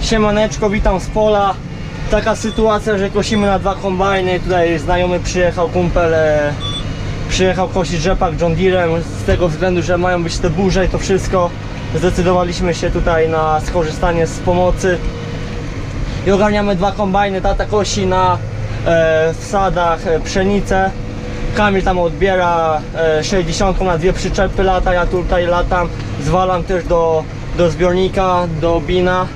Siemaneczko, witam z pola. Taka sytuacja, że kosimy na dwa kombajny. Tutaj znajomy przyjechał, kumpel e, przyjechał kosić rzepak John Deerem. Z tego względu, że mają być te burze i to wszystko. Zdecydowaliśmy się tutaj na skorzystanie z pomocy. I ogarniamy dwa kombajny. Tata kosi na e, wsadach e, pszenicę. Kamil tam odbiera e, 60 na dwie przyczepy lata, ja tutaj latam, zwalam też do, do zbiornika, do bina.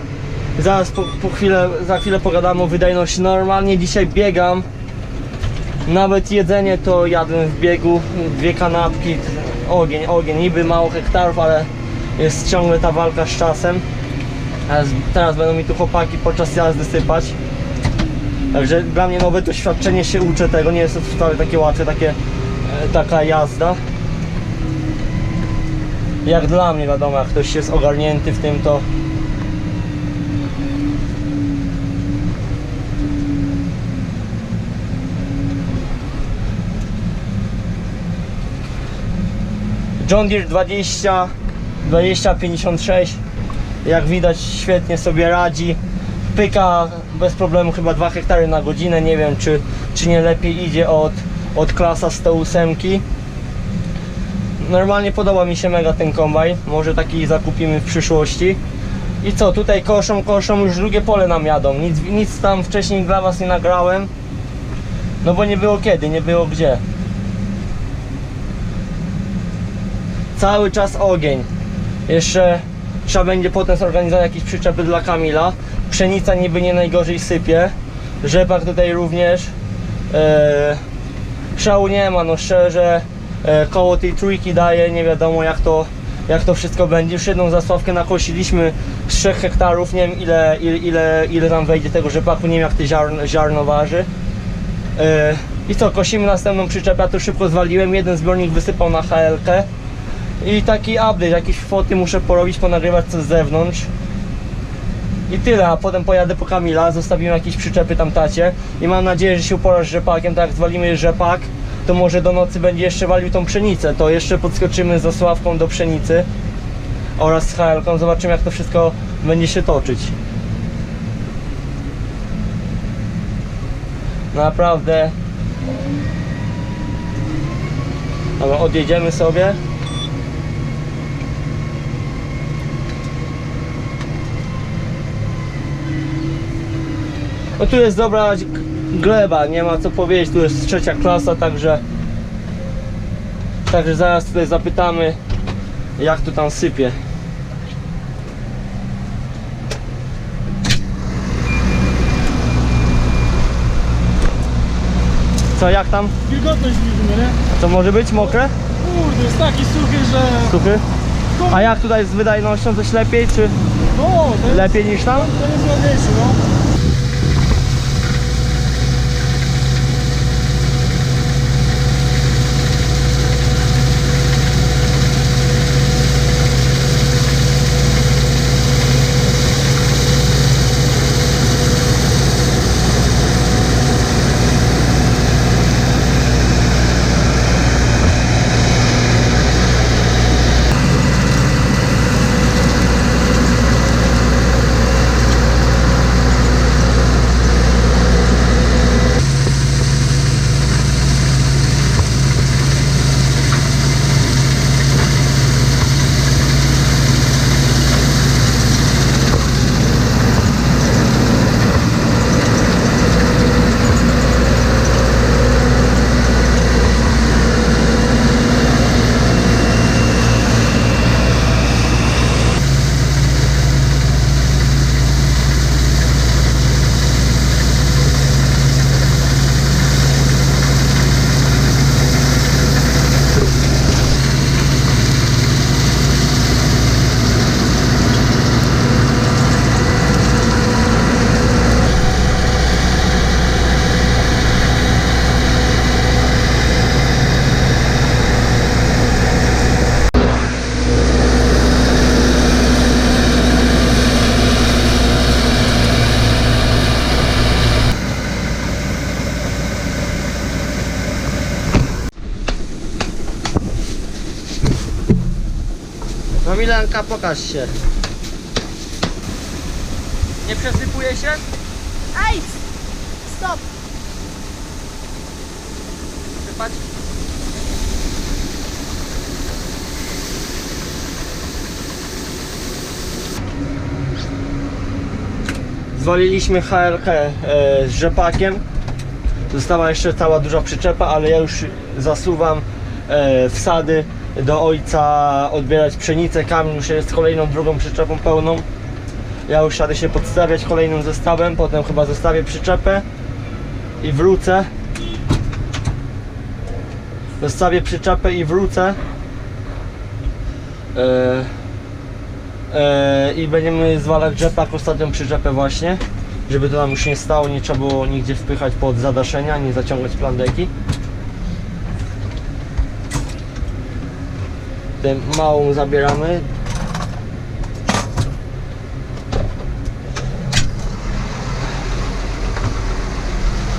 Zaraz po, po chwilę, za chwilę pogadamy o wydajności. Normalnie dzisiaj biegam. Nawet jedzenie to jadłem w biegu, dwie kanapki, ogień, ogień, niby mało hektarów, ale jest ciągle ta walka z czasem. A z- Teraz będą mi tu chłopaki podczas jazdy sypać. Także dla mnie nowe doświadczenie się uczę tego, nie jest to wcale takie łatwe, takie, e, taka jazda. Jak dla mnie wiadomo, jak ktoś jest ogarnięty w tym to John Deere 20 2056 jak widać świetnie sobie radzi. Pyka bez problemu chyba 2 hektary na godzinę. Nie wiem czy, czy nie lepiej idzie od, od klasa 108 normalnie podoba mi się mega ten kombajn może taki zakupimy w przyszłości. I co tutaj koszą koszą już drugie pole nam jadą. Nic, nic tam wcześniej dla was nie nagrałem. No bo nie było kiedy nie było gdzie cały czas ogień. Jeszcze trzeba będzie potem zorganizować jakieś przyczepy dla Kamila. Pszenica niby nie najgorzej sypie. Rzepak tutaj również. E, szału nie ma, no szczerze. E, koło tej trójki daje, nie wiadomo jak to, jak to wszystko będzie. Już jedną zasławkę nakosiliśmy z 3 hektarów. Nie wiem ile, ile, ile, ile tam wejdzie tego rzepaku, nie wiem jak te ziarno, ziarno waży. E, I co, kosimy następną przyczepę, ja to szybko zwaliłem, jeden zbiornik wysypał na HL-kę i taki update, jakieś foty muszę porobić, ponagrywać co z zewnątrz. I tyle, a potem pojadę po Kamila, zostawimy jakieś przyczepy tam tacie. I mam nadzieję, że się uporasz z rzepakiem, tak jak zwalimy rzepak to może do nocy będzie jeszcze walił tą pszenicę, to jeszcze podskoczymy z zasławką do pszenicy oraz z HL-ką, zobaczymy jak to wszystko będzie się toczyć. Naprawdę. Dobra, odjedziemy sobie No tu jest dobra gleba, nie ma co powiedzieć, tu jest trzecia klasa, także Także zaraz tutaj zapytamy jak tu tam sypie Co, jak tam? Wilgotność widzimy, nie? Co może być? Mokre? Kurde, jest taki suchy, że... Suchy? A jak tutaj z wydajnością? Coś lepiej, czy No, jest, lepiej niż tam? to jest ładniejszy, no. Pokaż się. Nie przesypuje się? Aj! Stop! Sypać? Zwaliliśmy HLK e, z rzepakiem. Została jeszcze cała duża przyczepa, ale ja już zasuwam e, wsady do ojca odbierać pszenicę. Kamil już jest kolejną drugą przyczepą pełną. Ja już jadę się podstawiać kolejnym zestawem, potem chyba zostawię przyczepę i wrócę. Zostawię przyczepę i wrócę. E, e, I będziemy zwalać rzepak, ostatnią przyczepę właśnie. Żeby to nam już nie stało, nie trzeba było nigdzie wpychać pod zadaszenia, nie zaciągać plandeki. Tę małą zabieramy.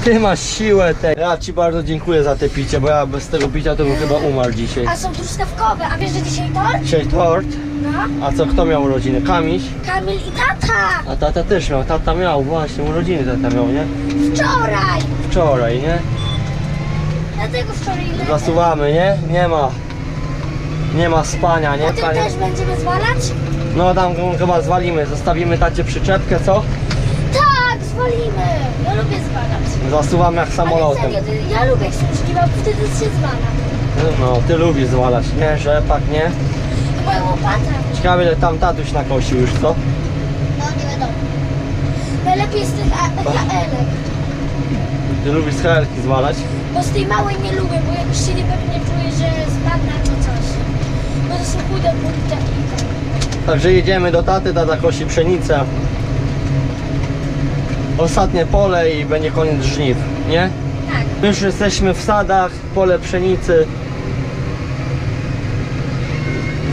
Ty masz siłę tej. Ja ci bardzo dziękuję za te picie, bo ja bez tego picia to bym chyba umarł dzisiaj. A są truskawkowe, a wiesz, że dzisiaj tort? Dzisiaj tort. No. A co, kto miał urodziny? Kamiś? Kamil i tata! A tata też miał. Tata miał właśnie urodziny tata miał, nie? Wczoraj! Wczoraj, nie? Dlatego wczoraj. Zasuwamy, nie? Nie ma. Nie ma spania, nie? A ty Panie? też będziemy zwalać? No tam chyba zwalimy. Zostawimy tacie przyczepkę, co? Tak, zwalimy! Ja lubię zwalać. Zasuwamy jak samolotem. Ale serio, ty- ja lubię książki, bo wtedy się zwala. No, ty lubisz zwalać, nie? Rzepak, nie? Moja łopata. Ciekawe ile tam tatuś nakosił już, co? No, nie wiadomo. Najlepiej z tych a- jaelek. Ty lubisz helki zwalać? Bo z tej małej nie lubię, bo jakoś się niepewnie czuję, że spadnę czy coś. Tak. Także jedziemy do taty, tata kosi pszenicę. Ostatnie pole i będzie koniec żniw, nie? Tak. My już jesteśmy w sadach, pole pszenicy.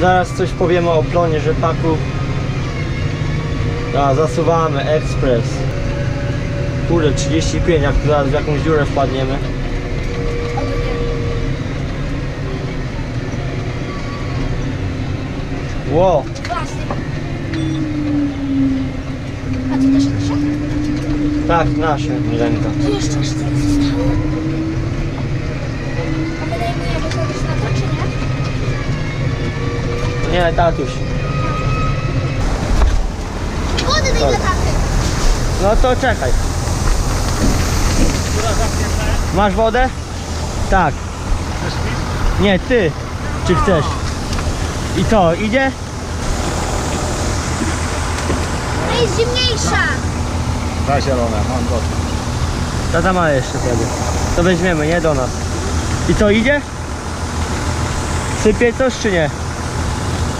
Zaraz coś powiemy o plonie rzepaku. A, zasuwamy, ekspres. Kurde, 35, jak zaraz w jakąś dziurę wpadniemy. Oby nie. Ło, Właśnie. A to też nasze? tak, nasze, Milenka. Tu jeszcze tyle zostało. A my najmujemy kogoś na to, czy nie? Nie, tatuś. Wody daj dla taty. No to czekaj. Masz wodę? Tak. Nie, ty. Czy chcesz? I co, idzie? To jest zimniejsza. Ta zielona, mam go. Tata ma jeszcze wtedy. To weźmiemy, nie do nas. I co, idzie? Sypie coś czy nie?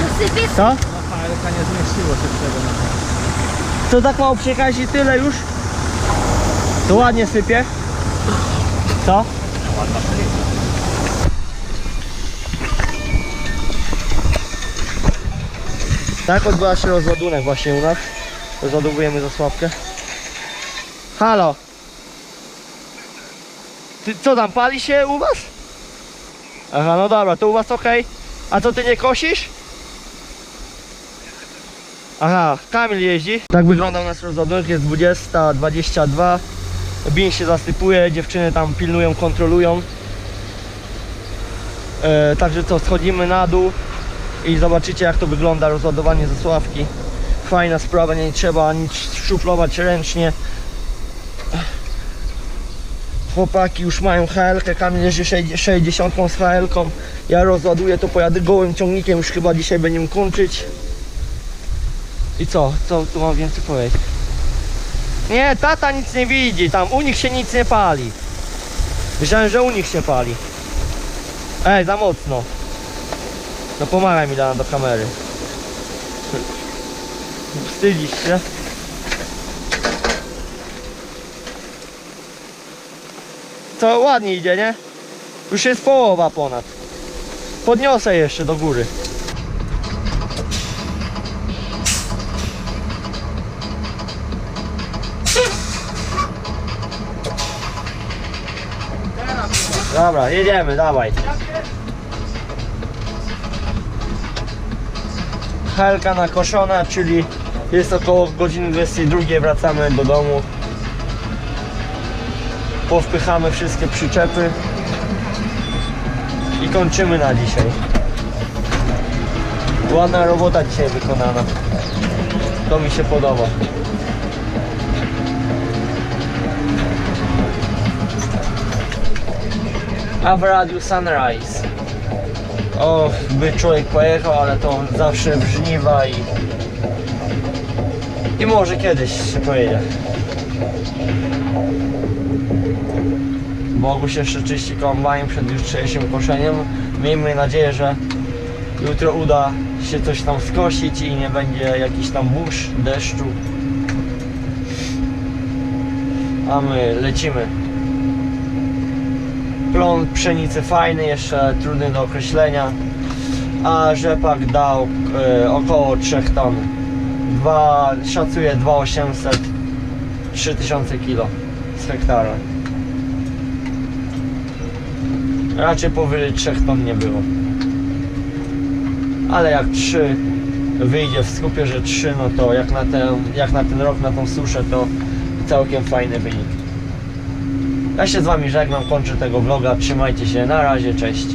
No sypie Co? No HLK nie zmieściło się tego na To tak mało przyjechałeś i tyle już? To ładnie sypie. Co? Tak odbywa się rozładunek właśnie u nas. Rozładowujemy zasławkę. Halo. Ty, co tam, pali się u was? Aha, no dobra, to u was ok. A co, ty nie kosisz? Aha, Kamil jeździ. Tak wygląda u nas rozładunek, jest 20.22. Bin się zasypuje, dziewczyny tam pilnują, kontrolują. E, także co, schodzimy na dół i zobaczycie jak to wygląda rozładowanie zasławki. Fajna sprawa, nie trzeba nic szuflować ręcznie. Chłopaki już mają HL, Kamil jeździ 60 z HL. -ką. Ja rozładuję to, pojadę gołym ciągnikiem, już chyba dzisiaj będziemy kończyć. I co? Co tu mam więcej powiedzieć? Nie, tata nic nie widzi, tam u nich się nic nie pali. Myślałem, że u nich się pali. Ej, za mocno. No pomagaj mi Dana do kamery. Wstydzisz się? To ładnie idzie, nie? Już jest połowa ponad. Podniosę jeszcze do góry. Dobra, jedziemy, dawaj. Helka nakoszona, czyli Jest około godziny 22, wracamy do domu. Powpychamy wszystkie przyczepy i kończymy na dzisiaj. Ładna robota dzisiaj wykonana. To mi się podoba. A w radiu Sunrise. O, by człowiek pojechał, ale to zawsze żniwa i... I może kiedyś się pojedzie. Boguś jeszcze czyści kombajn przed jutrzejszym koszeniem. Miejmy nadzieję, że jutro uda się coś tam skosić i nie będzie jakiś tam burz, deszczu. A my lecimy. Plon pszenicy fajny, jeszcze trudny do określenia, a rzepak dał e, około 3 ton. Dwa, szacuję 2800 3000 kg z hektara. Raczej powyżej 3 ton nie było. Ale jak 3 wyjdzie w skupie, że 3, no to jak na ten, jak na ten rok, na tą suszę, to całkiem fajny wynik. Ja się z Wami żegnam, kończę tego vloga. Trzymajcie się, na razie, cześć.